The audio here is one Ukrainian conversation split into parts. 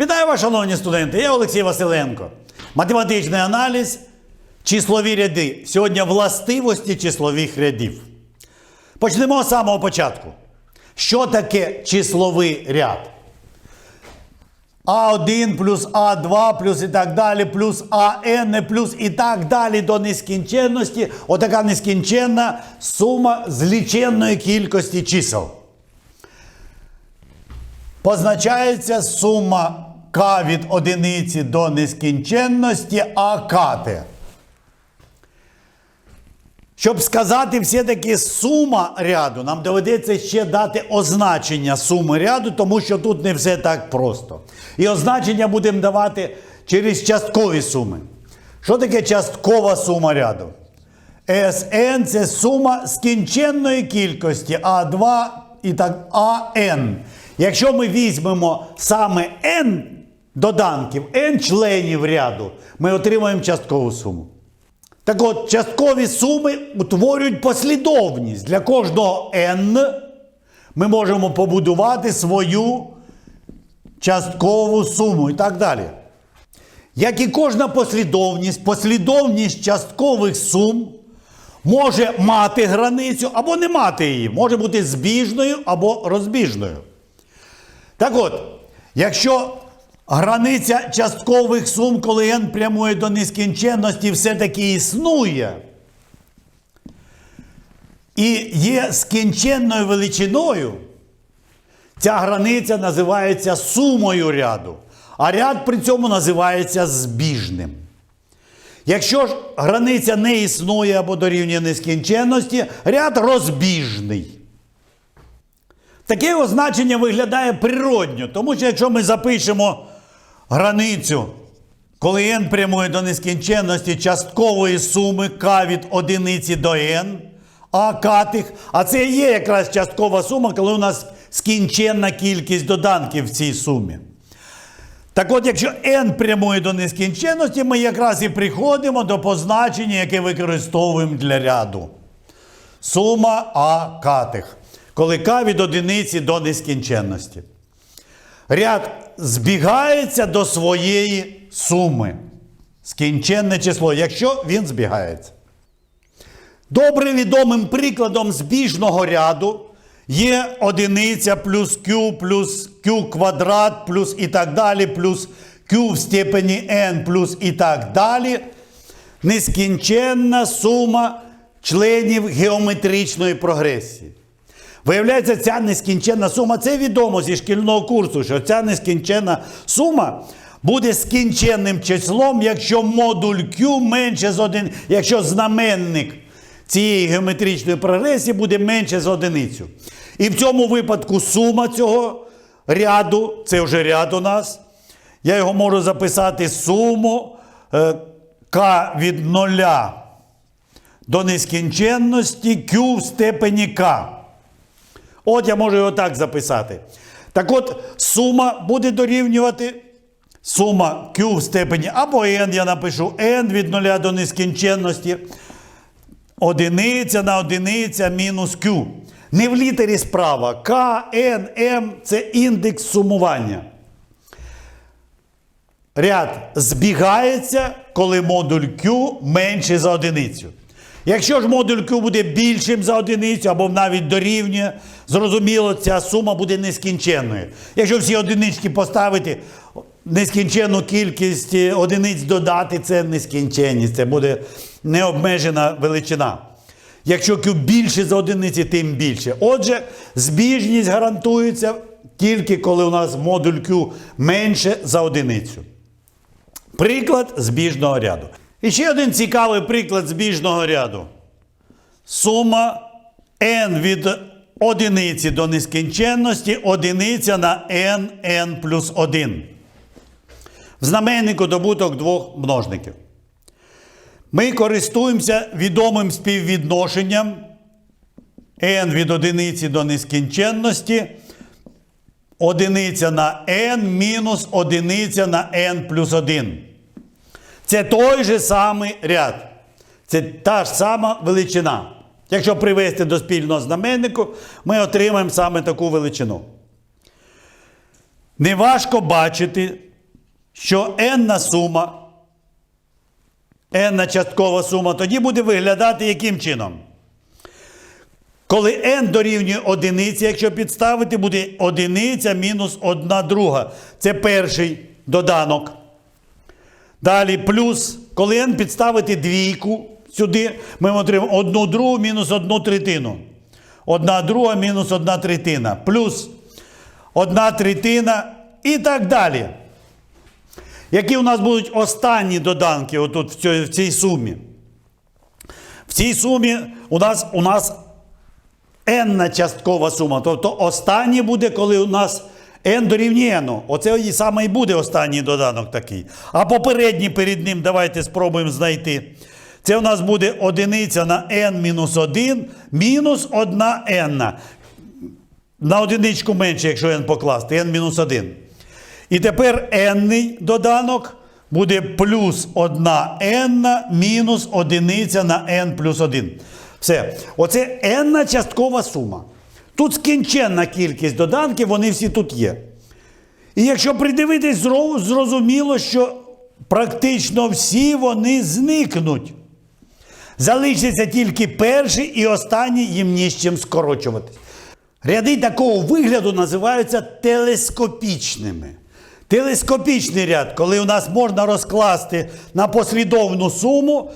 Вітаю вас, шановні студенти! Я Олексій Василенко. Математичний аналіз, числові ряди. Сьогодні властивості числових рядів. Почнемо з самого початку. Що таке числовий ряд? А1 плюс А2 плюс і так далі, плюс АН плюс і так далі до нескінченності. Отака нескінченна сума зліченної кількості чисел. Позначається сума К від одиниці до нескінченності АКТ. Щоб сказати все-таки сума ряду, нам доведеться ще дати означення суми ряду, тому що тут не все так просто. І означення будемо давати через часткові суми. Що таке часткова сума ряду? СН це сума скінченної кількості А2 і так АН. Якщо ми візьмемо саме N доданків, N членів ряду, ми отримаємо часткову суму. Так от, часткові суми утворюють послідовність. Для кожного n ми можемо побудувати свою часткову суму і так далі. Як і кожна послідовність, послідовність часткових сум може мати границю або не мати її, може бути збіжною або розбіжною. Так от, якщо границя часткових сум, коли n прямує до нескінченності, все-таки існує, і є скінченною величиною, ця границя називається сумою ряду, а ряд при цьому називається збіжним. Якщо ж границя не існує або дорівнює нескінченності, ряд розбіжний. Таке означення виглядає природньо, тому що якщо ми запишемо границю, коли n прямує до нескінченності часткової суми k від одиниці до n, а катих, а це є якраз часткова сума, коли у нас скінченна кількість доданків в цій сумі. Так от, якщо n прямує до нескінченності, ми якраз і приходимо до позначення, яке використовуємо для ряду. Сума А катих. Коли К від одиниці до нескінченності. Ряд збігається до своєї суми. Скінченне число, якщо він збігається. Добре відомим прикладом збіжного ряду є одиниця плюс q плюс q квадрат плюс і так далі, плюс q в степені n плюс і так далі. Нескінченна сума членів геометричної прогресії. Виявляється, ця нескінченна сума, це відомо зі шкільного курсу, що ця нескінченна сума буде скінченним числом, якщо модуль Q менше з один, якщо знаменник цієї геометричної прогресії буде менше за одиницю. І в цьому випадку сума цього ряду, це вже ряд у нас, я його можу записати суму е, К від нуля до нескінченності Q в степені К. От я можу його так записати. Так от, сума буде дорівнювати сума Q в степені або n, я напишу n від 0 до нескінченності. Одиниця на одиниця мінус Q. Не в літері справа. К, N, M це індекс сумування. Ряд збігається, коли модуль Q менший за одиницю. Якщо ж модуль Q буде більшим за одиницю або навіть дорівнює, зрозуміло, ця сума буде нескінченною. Якщо всі одинички поставити, нескінченну кількість одиниць додати, це нескінченність, це буде необмежена величина. Якщо Q більше за одиниці, тим більше. Отже, збіжність гарантується тільки коли у нас модуль Q менше за одиницю. Приклад збіжного ряду. І ще один цікавий приклад збіжного ряду. Сума n від одиниці до нескінченності одиниця на n, n плюс 1. В знаменнику добуток двох множників. Ми користуємося відомим співвідношенням n від одиниці до нескінченності. Одиниця на n мінус одиниця на n плюс 1. Це той же самий ряд. Це та ж сама величина. Якщо привести до спільного знаменнику, ми отримаємо саме таку величину. Неважко бачити що n сума, n часткова сума, тоді буде виглядати яким чином? Коли n дорівнює одиниці, якщо підставити, буде одиниця мінус одна друга. Це перший доданок. Далі плюс, коли n підставити двійку сюди, ми отримаємо одну другу мінус одну третину. Одна друга мінус одна третина. Плюс одна третина і так далі. Які у нас будуть останні доданки отут в цій, в цій сумі? В цій сумі у нас, у нас n часткова сума. Тобто останнє буде, коли у нас n дорівнює. Оце і саме і буде останній доданок такий. А попередній перед ним давайте спробуємо знайти. Це у нас буде одиниця на n мінус 1 мінус 1 n. На одиничку менше, якщо n покласти, n мінус 1. І тепер n доданок буде плюс 1 n мінус одиниця на n плюс 1. Все. Оце n часткова сума. Тут скінченна кількість доданків, вони всі тут є. І якщо придивитись, зрозуміло, що практично всі вони зникнуть. Залишиться тільки перший і останній, їм ні з чим скорочуватись. Ряди такого вигляду називаються телескопічними. Телескопічний ряд, коли у нас можна розкласти на послідовну суму,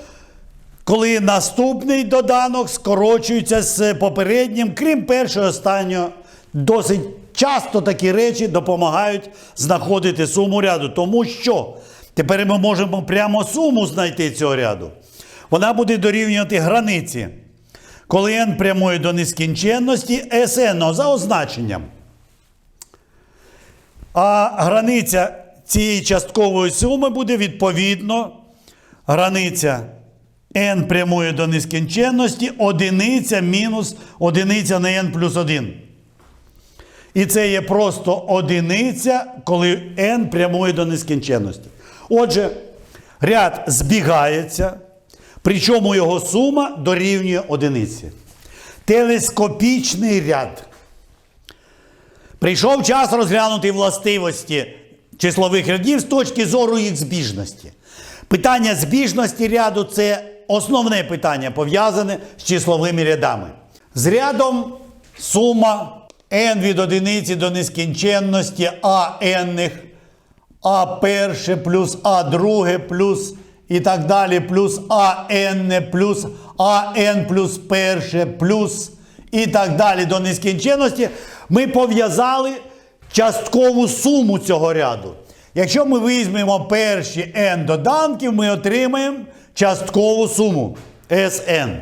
коли наступний доданок скорочується з попереднім, крім першого останнього. Досить часто такі речі допомагають знаходити суму ряду. Тому що тепер ми можемо прямо суму знайти цього ряду. Вона буде дорівнювати границі. Коли n прямує до нескінченності, Sn за означенням. А границя цієї часткової суми буде відповідно границя n прямує до нескінченності, одиниця мінус одиниця на n плюс 1. І це є просто одиниця, коли n прямує до нескінченності. Отже, ряд збігається, причому його сума дорівнює одиниці. Телескопічний ряд. Прийшов час розглянути властивості числових рядів з точки зору їх збіжності. Питання збіжності ряду це основне питання, пов'язане з числовими рядами. З рядом сума n від одиниці до нескінченності а n, а перше плюс а друге плюс і так далі, плюс а n плюс а n плюс перше плюс і так далі до нескінченності, ми пов'язали часткову суму цього ряду. Якщо ми візьмемо перші n доданків, ми отримаємо часткову суму Sn.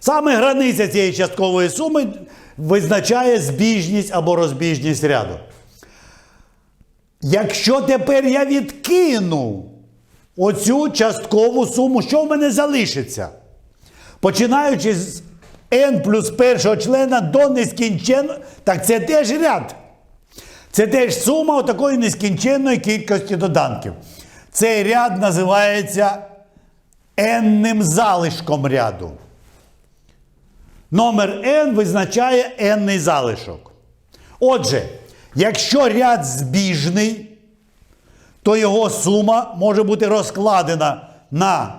Саме границя цієї часткової суми визначає збіжність або розбіжність ряду. Якщо тепер я відкину оцю часткову суму, що в мене залишиться? Починаючи з n плюс першого члена до нескінченного, так це теж ряд. Це теж сума такої нескінченної кількості доданків. Цей ряд називається n залишком ряду. Номер n визначає n залишок. Отже, якщо ряд збіжний, то його сума може бути розкладена на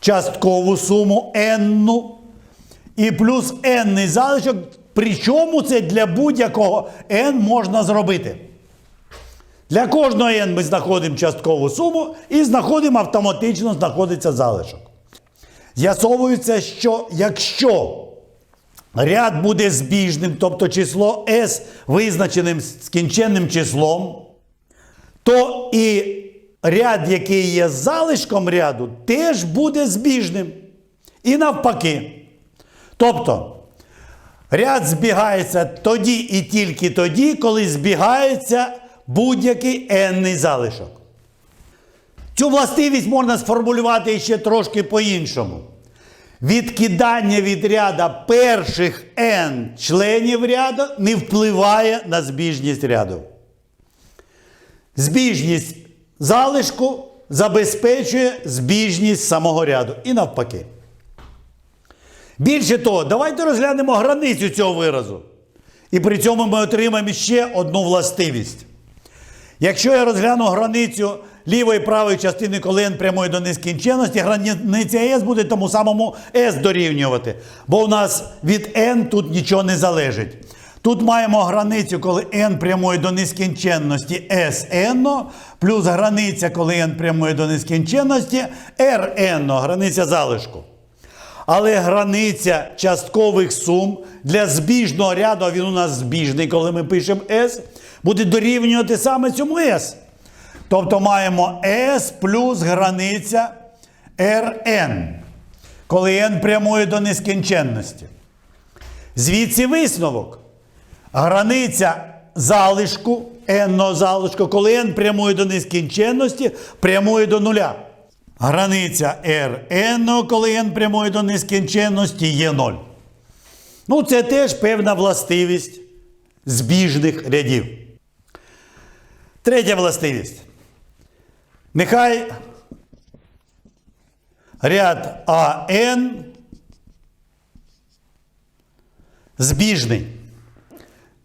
часткову суму n і плюс n залишок. Причому це для будь-якого n можна зробити. Для кожного n ми знаходимо часткову суму і знаходимо автоматично знаходиться залишок. З'ясовується, що якщо ряд буде збіжним, тобто число s визначеним скінченним числом, то і ряд, який є залишком ряду, теж буде збіжним. І навпаки. Тобто, ряд збігається тоді і тільки тоді, коли збігається будь-який n залишок. Цю властивість можна сформулювати ще трошки по-іншому. Відкидання від ряда перших n членів ряду не впливає на збіжність ряду. Збіжність залишку забезпечує збіжність самого ряду. І навпаки. Більше того, давайте розглянемо границю цього виразу. І при цьому ми отримаємо ще одну властивість. Якщо я розгляну границю лівої і правої частини, коли n прямує до нескінченності, границя s буде тому самому s дорівнювати. Бо у нас від n тут нічого не залежить. Тут маємо границю, коли n прямує до нескінченності Sn, плюс границя, коли n прямує до нескінченності Rn, границя залишку. Але границя часткових сум для збіжного ряду, він у нас збіжний, коли ми пишемо S, буде дорівнювати саме цьому S. Тобто маємо S плюс границя Rn, коли n прямує до нескінченності. Звідси висновок. Границя залишку, n залишку, коли n прямує до нескінченності, прямує до нуля. Границя Rn, коли n прямує до нескінченності, є 0. Ну, це теж певна властивість збіжних рядів. Третя властивість. Нехай ряд АН збіжний.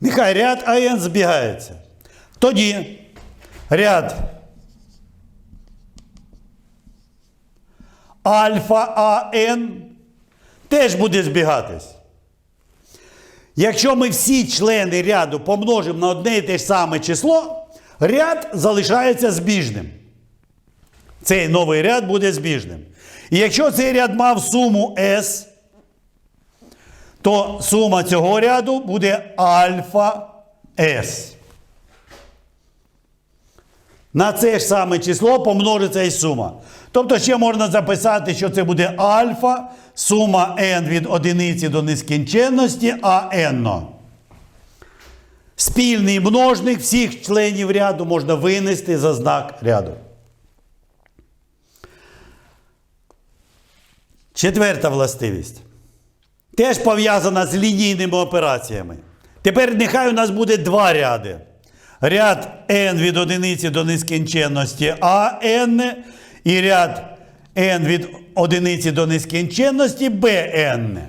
Нехай ряд АН збігається. Тоді ряд альфа АН теж буде збігатись. Якщо ми всі члени ряду помножимо на одне і те ж саме число, ряд залишається збіжним. Цей новий ряд буде збіжним. І якщо цей ряд мав суму S, то сума цього ряду буде альфа S. На це ж саме число помножиться і сума. Тобто ще можна записати, що це буде альфа, сума n від одиниці до нескінченності, а n. Спільний множник всіх членів ряду можна винести за знак ряду. Четверта властивість. Теж пов'язана з лінійними операціями. Тепер нехай у нас буде два ряди. Ряд n від одиниці до нескінченності AN і ряд n від одиниці до нескінченності BN.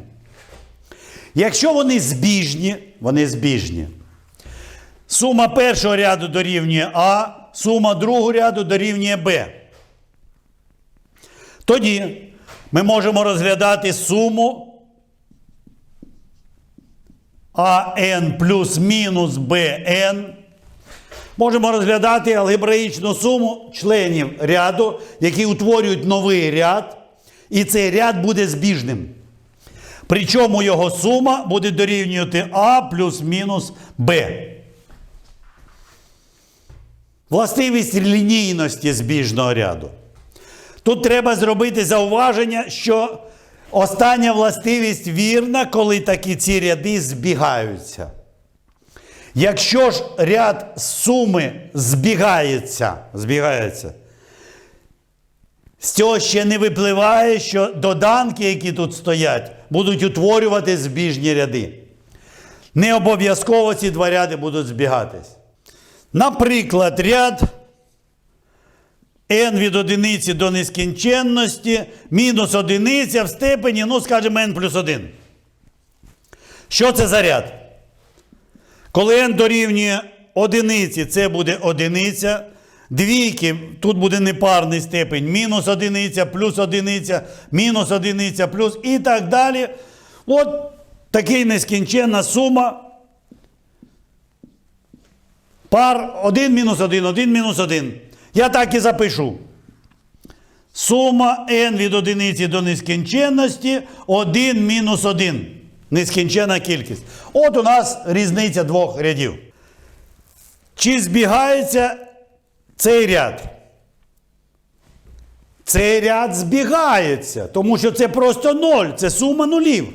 Якщо вони збіжні, вони збіжні. Сума першого ряду дорівнює А, сума другого ряду дорівнює Б. Тоді ми можемо розглядати суму АН плюс мінус БН. Можемо розглядати алгебраїчну суму членів ряду, які утворюють новий ряд, і цей ряд буде збіжним. Причому його сума буде дорівнювати А плюс мінус Б. Властивість лінійності збіжного ряду. Тут треба зробити зауваження, що остання властивість вірна, коли такі ці ряди збігаються. Якщо ж ряд суми збігається, збігається, з цього ще не випливає, що доданки, які тут стоять, будуть утворювати збіжні ряди. Не обов'язково ці два ряди будуть збігатись. Наприклад, ряд n від одиниці до нескінченності мінус одиниця в степені, ну, скажімо, n плюс 1. Що це за ряд? Коли n дорівнює одиниці, це буде одиниця. Двійки, тут буде непарний степень, мінус одиниця, плюс одиниця, мінус одиниця, плюс і так далі. От такий нескінченна сума. Пар 1 мінус 1, 1 мінус 1. Я так і запишу. Сума n від одиниці до нескінченності 1 мінус 1. Нескінченна кількість. От у нас різниця двох рядів. Чи збігається цей ряд? Цей ряд збігається, тому що це просто 0, це сума нулів.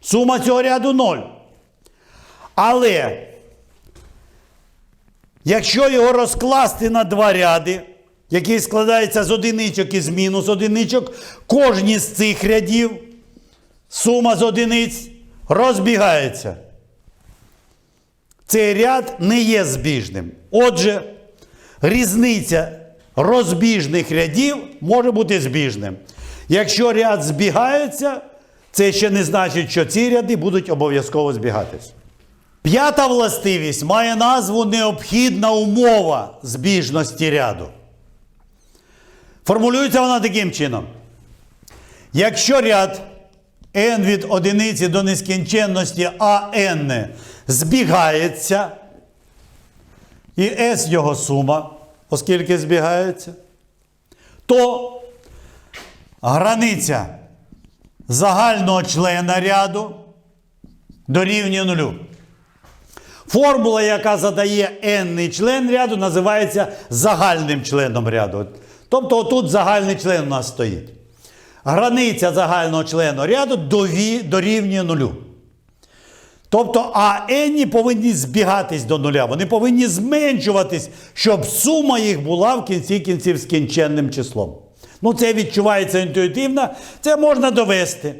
Сума цього ряду 0. Але якщо його розкласти на два ряди, який складається з одиничок і з мінус одиничок, кожні з цих рядів сума з одиниць розбігається. Цей ряд не є збіжним. Отже, різниця розбіжних рядів може бути збіжним. Якщо ряд збігається, це ще не значить, що ці ряди будуть обов'язково збігатись. П'ята властивість має назву необхідна умова збіжності ряду. Формулюється вона таким чином. Якщо ряд n від одиниці до нескінченності АН збігається, і S його сума, оскільки збігається, то границя загального члена ряду дорівнює нулю. Формула, яка задає n член ряду, називається загальним членом ряду. Тобто отут загальний член у нас стоїть. Границя загального члену ряду дорівнює нулю. Тобто а n повинні збігатись до нуля. Вони повинні зменшуватись, щоб сума їх була в кінці кінців скінченним числом. Ну, це відчувається інтуїтивно, це можна довести.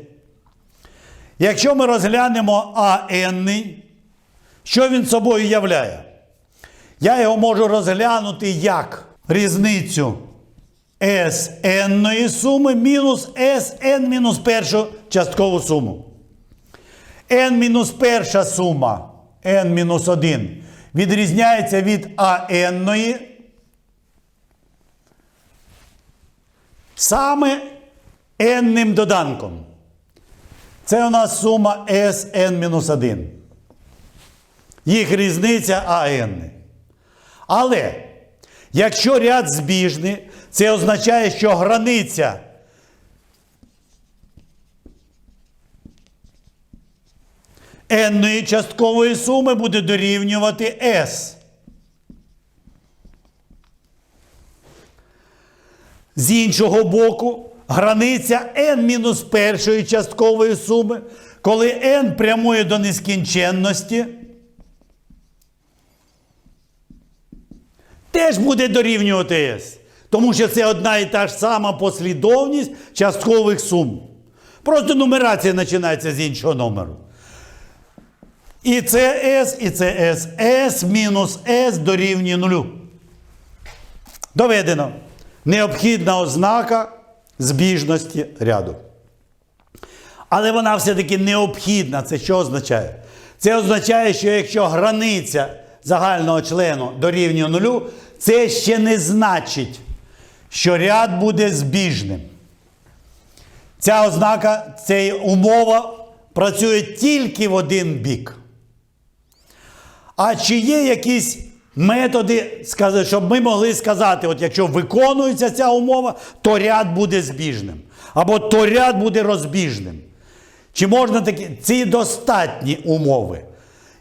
Якщо ми розглянемо АН, що він собою являє? Я його можу розглянути як різницю SN суми мінус SN мінус першу часткову суму. N мінус перша сума N мінус 1 відрізняється від AN саме n доданком. Це у нас сума Sn-1. Їх різниця АН. Але якщо ряд збіжний, це означає, що границя n часткової суми буде дорівнювати S. З іншого боку, границя n мінус першої часткової суми, коли n прямує до нескінченності, теж буде дорівнювати s. Тому що це одна і та ж сама послідовність часткових сум. Просто нумерація починається з іншого номеру. І це S, і це S. S мінус S дорівнює нулю. Доведено. Необхідна ознака збіжності ряду. Але вона все-таки необхідна. Це що означає? Це означає, що якщо границя загального члену дорівнює нулю, це ще не значить, що ряд буде збіжним. Ця ознака, ця умова працює тільки в один бік. А чи є якісь методи, щоб ми могли сказати, от якщо виконується ця умова, то ряд буде збіжним. Або то ряд буде розбіжним. Чи можна такі? Ці достатні умови.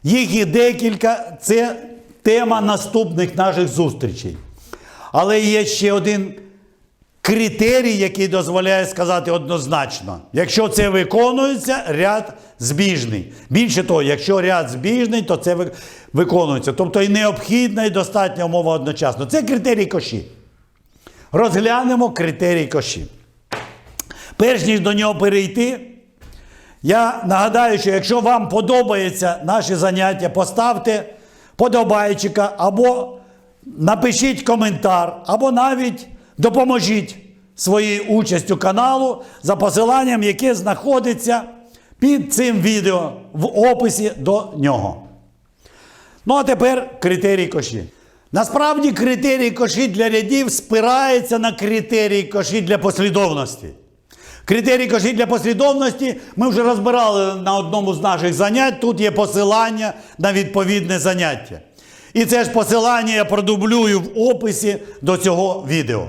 Їх і декілька, це тема наступних наших зустрічей. Але є ще один критерій, який дозволяє сказати однозначно. Якщо це виконується, ряд збіжний. Більше того, якщо ряд збіжний, то це виконується. Тобто і необхідна, і достатня умова одночасно. Це критерій коші. Розглянемо критерій коші. Перш ніж до нього перейти, я нагадаю, що якщо вам подобається наші заняття, поставте подобайчика або напишіть коментар, або навіть допоможіть своєю участю каналу за посиланням, яке знаходиться під цим відео в описі до нього. Ну а тепер критерій коші. Насправді критерій коші для рядів спирається на критерій коші для послідовності. Критерій коші для послідовності ми вже розбирали на одному з наших занять. Тут є посилання на відповідне заняття. І це ж посилання я продублюю в описі до цього відео.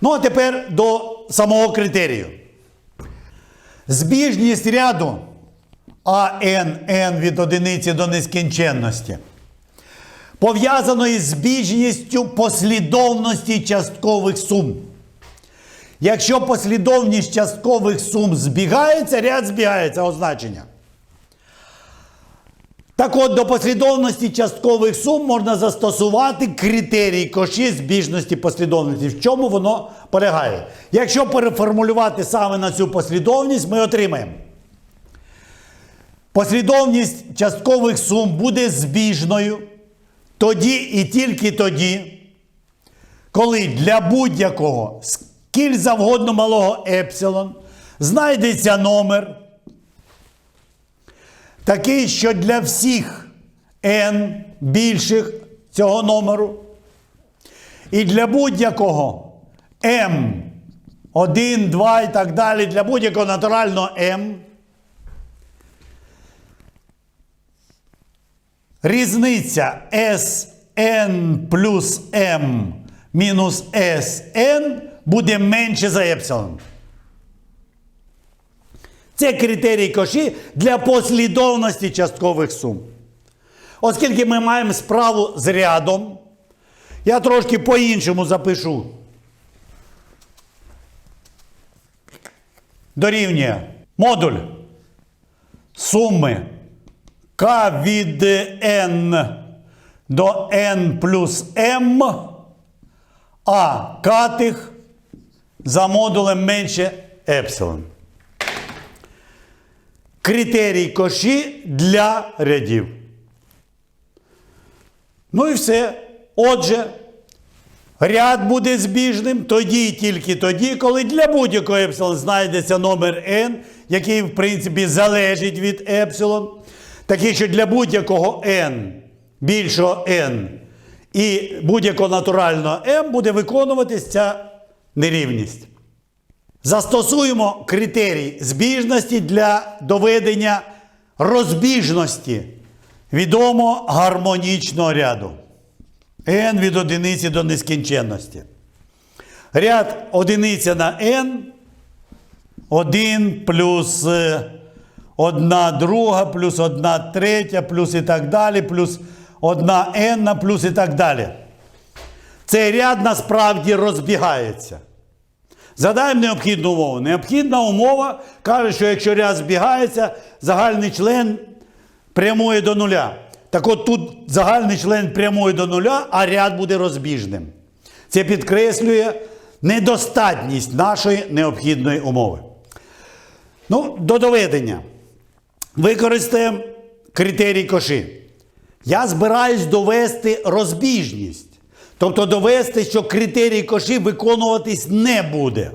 Ну а тепер до самого критерію. Збіжність ряду АН N від одиниці до нескінченності пов'язано із збіжністю послідовності часткових сум. Якщо послідовність часткових сум збігається, ряд збігається означення. Так от до послідовності часткових сум можна застосувати критерій коші збіжності послідовності. В чому воно полягає? Якщо переформулювати саме на цю послідовність, ми отримаємо. Послідовність часткових сум буде збіжною тоді і тільки тоді, коли для будь-якого скіль завгодно малого епсилон знайдеться номер, такий, що для всіх n більших цього номеру. І для будь-якого m 1, 2 і так далі, для будь-якого натурального m. Різниця Sn плюс m мінус Sn буде менше за епсилон. Це критерій коші для послідовності часткових сум. Оскільки ми маємо справу з рядом, я трошки по-іншому запишу. Дорівнює модуль суми k від n до n плюс m, а катих за модулем менше епсилон. Критерій коші для рядів. Ну і все. Отже, ряд буде збіжним тоді і тільки тоді, коли для будь-якого епсилон знайдеться номер n, який, в принципі, залежить від епсилон. Такий, що для будь-якого n більшого n і будь-якого натурального m буде виконуватись ця нерівність. Застосуємо критерій збіжності для доведення розбіжності відомо гармонічного ряду. n від одиниці до нескінченності. Ряд одиниця на n 1 плюс 1 друга, плюс 1 третя, плюс і так далі, плюс 1 n, плюс і так далі. Цей ряд насправді розбігається. Задаємо необхідну умову. Необхідна умова каже, що якщо ряд збігається, загальний член прямує до нуля. Так от тут загальний член прямує до нуля, а ряд буде розбіжним. Це підкреслює недостатність нашої необхідної умови. Ну, до доведення. Використаємо критерій коши. Я збираюсь довести розбіжність. Тобто довести, що критерій коши виконуватись не буде.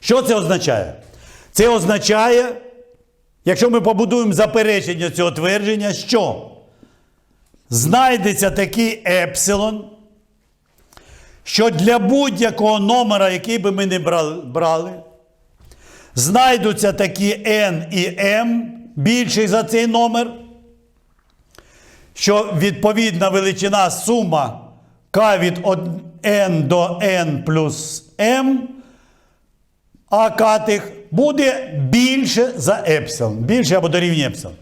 Що це означає? Це означає, якщо ми побудуємо заперечення цього твердження, що знайдеться такий епсилон, що для будь-якого номера, який би ми не брали, знайдуться такі n і m більший за цей номер, що відповідна величина сума k від n до n плюс m, а катих буде більше за епсилон. Більше або дорівнює епсилон.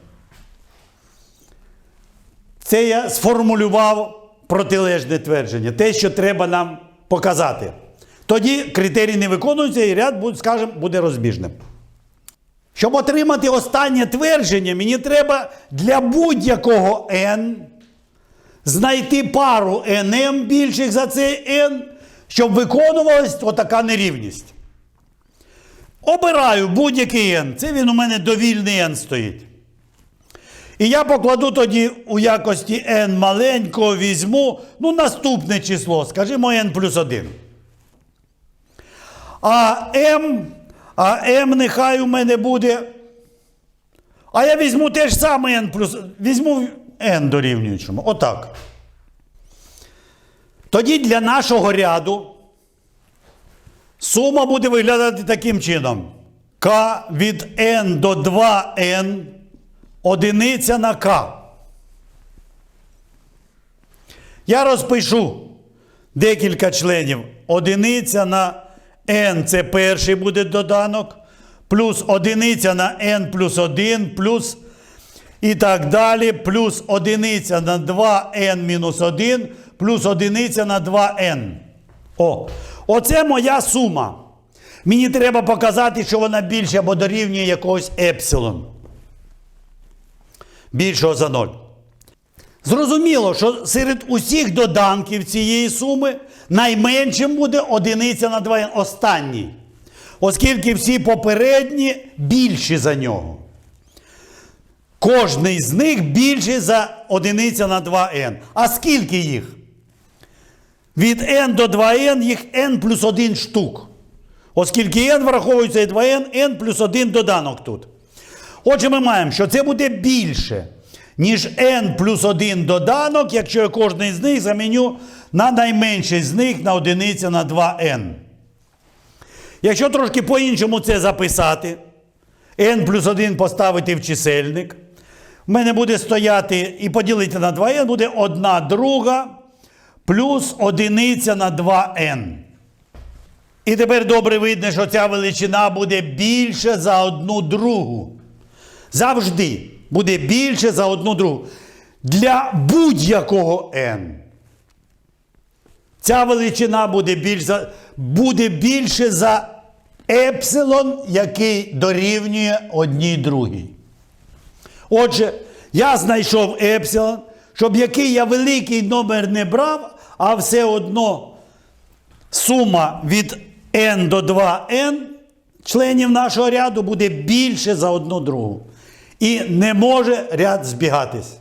Це я сформулював протилежне твердження. Те, що треба нам показати. Тоді критерій не виконується і ряд, скажімо, буде розбіжним. Щоб отримати останнє твердження, мені треба для будь-якого n знайти пару nm більших за цей n, щоб виконувалась отака нерівність. Обираю будь-який n. Це він у мене довільний n стоїть. І я покладу тоді у якості n маленького візьму ну, наступне число, скажімо, n плюс 1. А m, а m нехай у мене буде. А я візьму те ж саме n плюс. Візьму n дорівнюючому. Отак. Тоді для нашого ряду сума буде виглядати таким чином. k від n до 2n одиниця на k. Я розпишу декілька членів. Одиниця на n це перший буде доданок, плюс одиниця на n плюс 1, плюс і так далі, плюс одиниця на 2n мінус 1, плюс одиниця на 2n. О, Оце моя сума. Мені треба показати, що вона більше або дорівнює якогось епсилон. Більшого за 0. Зрозуміло, що серед усіх доданків цієї суми найменшим буде одиниця на 2n останній. Оскільки всі попередні більші за нього. Кожний з них більший за одиниця на 2n. А скільки їх? Від n до 2n їх n плюс 1 штук. Оскільки n враховується і 2n, n плюс 1 доданок тут. Отже, ми маємо, що це буде більше, ніж n плюс 1 доданок, якщо я кожний з них заміню на найменший з них на одиницю на 2n. Якщо трошки по-іншому це записати, n плюс 1 поставити в чисельник, в мене буде стояти і поділити на 2n буде 1 друга плюс одиниця на 2n. І тепер добре видно, що ця величина буде більше за одну другу. Завжди буде більше за одну другу. Для будь-якого n. Ця величина буде, більш за, буде більше за епсилон, який дорівнює одній другій. Отже, я знайшов епсилон, щоб який я великий номер не брав, а все одно сума від n до 2n членів нашого ряду буде більше за одну другу. І не може ряд збігатись.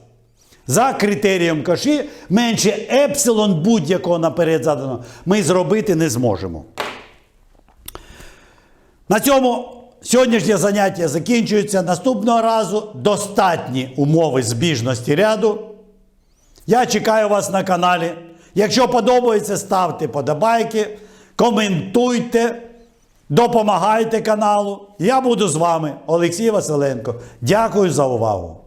За критерієм каші менше епсилон будь-якого наперед заданого ми зробити не зможемо. На цьому сьогоднішнє заняття закінчується. Наступного разу достатні умови збіжності ряду. Я чекаю вас на каналі. Якщо подобається, ставте подобайки, коментуйте, допомагайте каналу. Я буду з вами, Олексій Василенко. Дякую за увагу.